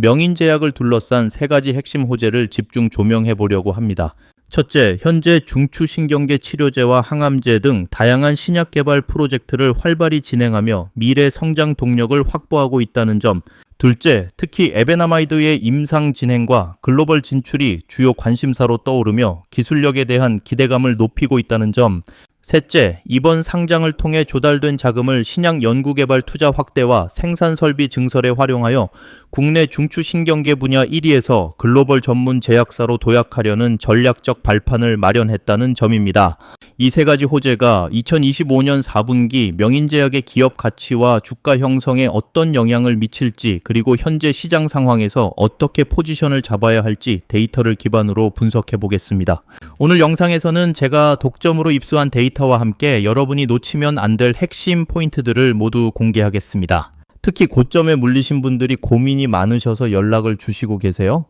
명인제약을 둘러싼 세 가지 핵심 호재를 집중 조명해 보려고 합니다. 첫째, 현재 중추신경계 치료제와 항암제 등 다양한 신약 개발 프로젝트를 활발히 진행하며 미래 성장 동력을 확보하고 있다는 점. 둘째, 특히 에베나마이드의 임상 진행과 글로벌 진출이 주요 관심사로 떠오르며 기술력에 대한 기대감을 높이고 있다는 점. 셋째, 이번 상장을 통해 조달된 자금을 신약 연구개발 투자 확대와 생산 설비 증설에 활용하여 국내 중추 신경계 분야 1위에서 글로벌 전문 제약사로 도약하려는 전략적 발판을 마련했다는 점입니다. 이 세 가지 호재가 2025년 4분기 명인제약의 기업 가치와 주가 형성에 어떤 영향을 미칠지 그리고 현재 시장 상황에서 어떻게 포지션을 잡아야 할지 데이터를 기반으로 분석해 보겠습니다. 오늘 영상에서는 제가 독점으로 입수한 데이터 와 함께 여러분이 놓치면 안 될 핵심 포인트들을 모두 공개하겠습니다. 특히 고점에 물리신 분들이 고민이 많으셔서 연락을 주시고 계세요.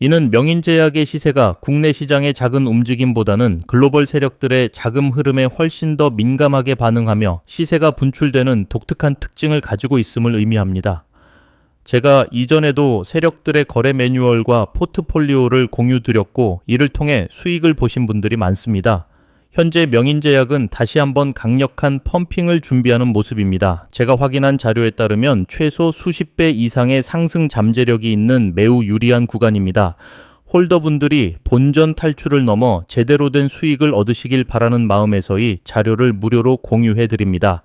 이는 명인제약의 시세가 국내 시장의 작은 움직임보다는 글로벌 세력들의 자금 흐름에 훨씬 더 민감하게 반응하며 시세가 분출되는 독특한 특징을 가지고 있음을 의미합니다. 제가 이전에도 세력들의 거래 매뉴얼과 포트폴리오를 공유드렸고 이를 통해 수익을 보신 분들이 많습니다. 현재 명인제약은 다시 한번 강력한 펌핑을 준비하는 모습입니다. 제가 확인한 자료에 따르면 최소 수십 배 이상의 상승 잠재력이 있는 매우 유리한 구간입니다. 홀더분들이 본전 탈출을 넘어 제대로 된 수익을 얻으시길 바라는 마음에서의 자료를 무료로 공유해 드립니다.